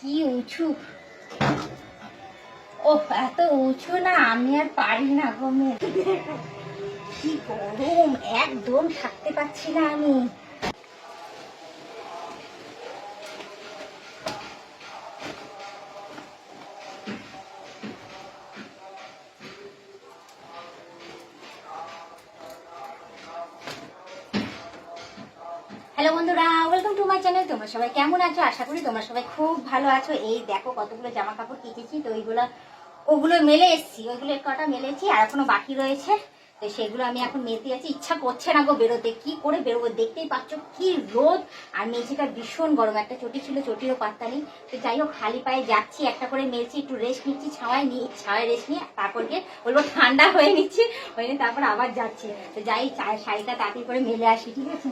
কি উঁচু? ও এত উঁচু না, আমি আর পারি না গমে কি গরম, একদম থাকতে পারছি না আমি। হ্যালো বন্ধুরা ওয়েলকাম টু মাই চ্যানেল তোমরা সবাই কেমন আছো? আশা করি তোমরা সবাই খুব ভালো আছো। এই দেখো কতগুলো জামা কাপড় কেচেছি তো ওইগুলো, ওগুলো মেলে এসছি। ওইগুলো কটা মেলেছি, আর এখনও বাকি রয়েছে। তো সেগুলো আমি এখন মেলতে আছি ইচ্ছা করছে না গো বেরোতে। কি করে বেরোবো? দেখতেই পাচ্ছ কি রোদ। আর মেঝেটা ভীষণ গরম। একটা চটি ছিল, চটিরও পাত্তা নেই। তো যাই হোক, খালি পায়ে যাচ্ছি। একটা করে মেলছি, একটু রেস্ট নিচ্ছি, ছাওয়ায় নিয়ে, ছাওয়ায় রেস্ট নিয়ে, তারপর গিয়ে বলব ঠান্ডা হয়ে নিচ্ছি। হয়ে তারপর আবার যাচ্ছি। তো যাই শাড়িটা তাড়াতাড়ি করে মেলে আসি, ঠিক আছে?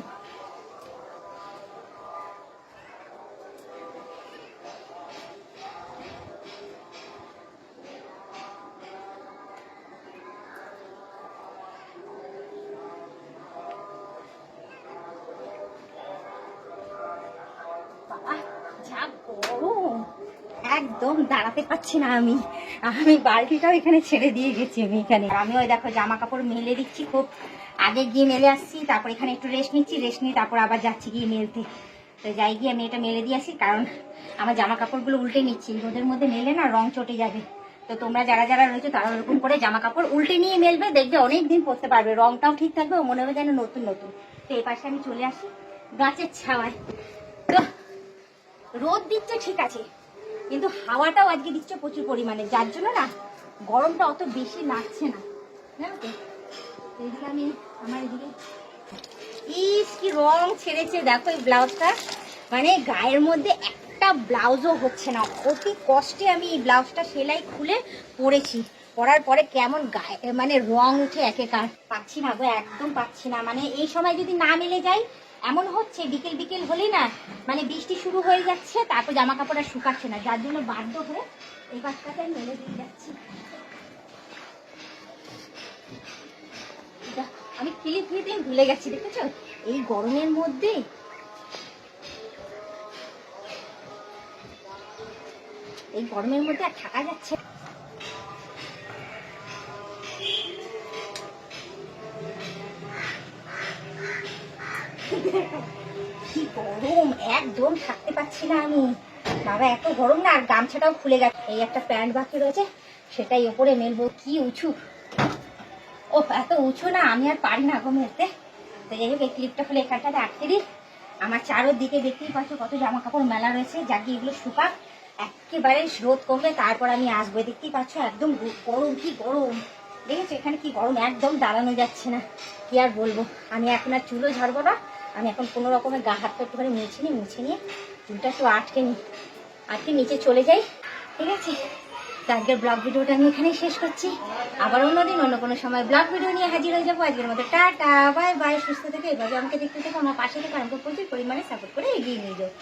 একদম দাঁড়াতে পারছি না আমি। আমি বালতিটাও এখানে ছেড়ে দিয়ে গেছি আমি এখানে। আমি ওই দেখো জামা কাপড় মেলে দিচ্ছি খুব। আগে গিয়ে মেলে আসছি, তারপর এখানে একটু রেস্ট নিচ্ছি রেস্ট নিয়ে তারপর আবার যাচ্ছি গিয়ে মেলতে। তো যাই গিয়ে আমি এটা মেলে দিয়ে আসি, কারণ আমার জামা কাপড়গুলো উল্টে নিচ্ছি। রোদের মধ্যে মেলে না, রং চটে যাবে। তো তোমরা যারা যারা রয়েছে তারা ওরকম করে জামা কাপড় উল্টে নিয়ে মেলবে, দেখবে অনেক দিন পরতে পারবে। রংটাও ঠিক থাকবে মনে হবে যেন নতুন নতুন। তো এই পাশে আমি চলে আসি, গাছের ছাওয়ায় তো রোদ দিচ্ছে, ঠিক আছে। কিন্তু হাওয়াটাও আজকে দিচ্ছে প্রচুর পরিমাণে। যার জন্য না, গরমটা অত বেশি লাগছে না। তো? ইস, কি রং ছেড়েছে। দেখো এই ব্লাউজটা। মানে গায়ের মধ্যে একটা ব্লাউজও হচ্ছে না। অতি কষ্টে আমি এই ব্লাউজটা সেলাই খুলে পরেছি। পরার পরে কেমন গায়ে মানে রং উঠে একেকার। পাচ্ছি না গো, একদম পাচ্ছি না। মানে এই সময় যদি না মেলে যাই এমন হচ্ছে, বিকেল বিকেল হলে না মানে বৃষ্টি শুরু হয়ে যাচ্ছে, তারপর জামা কাপড় আর শুকাচ্ছে না। যার জন্য বাধ্য হয়ে এই কাজটাকে মেলে দিয়ে যাচ্ছি। আমি ক্লিপ দিতে ভুলে গেছি, দেখেছ? এই গরমের মধ্যে এই গরমের মধ্যে আর থাকা যাচ্ছে কি গরম, একদম থাকতে পারছি না আমি। বাবা, এত গরম না, আর গামছাটাও খুলে গেছে এই একটা প্যান্ট বাকি রয়েছে, সেটাই ওপরে মেলবো। কি উঁচু। ও এত উঁচু না, আমি আর পারি না গো মেলতে। তো যাই হোক, এই ক্লিপটা খুলে এখানটাতে আটকে দিই। আমার চারোদিকে দেখতেই পাচ্ছ কত জামা কাপড় মেলা রয়েছে। যাকে এগুলো শুকাক। একেবারে রোদ কমবে তারপর আমি আসব। দেখতেই পাচ্ছ, একদম গরম, কি গরম। দেখেছ এখানে কি গরম? একদম দাঁড়ানো যাচ্ছে না। কি আর বলব? আমি এখন আর চুলো ঝাড়বো না। আমি এখন কোনো রকমের গা হাতটা একটুখানি মুছে নিই, মুছে নিয়ে চুলটা একটু আটকে নিই। আটকে নিচে চলে যাই, ঠিক আছে? তো আজকের ব্লগ ভিডিওটা আমি এখানেই শেষ করছি। আবার অন্যদিন অন্য কোনো সময় ব্লগ ভিডিও নিয়ে হাজির হয়ে যাব। আজকের মতো টাটা, বাই বাই, সুস্থ থেকে, এভাবে আমাকে দেখতে থেকে, আমার পাশে থেকে, আমাকে প্রচুর পরিমাণে সাপোর্ট করে এগিয়ে নিয়ে যাও।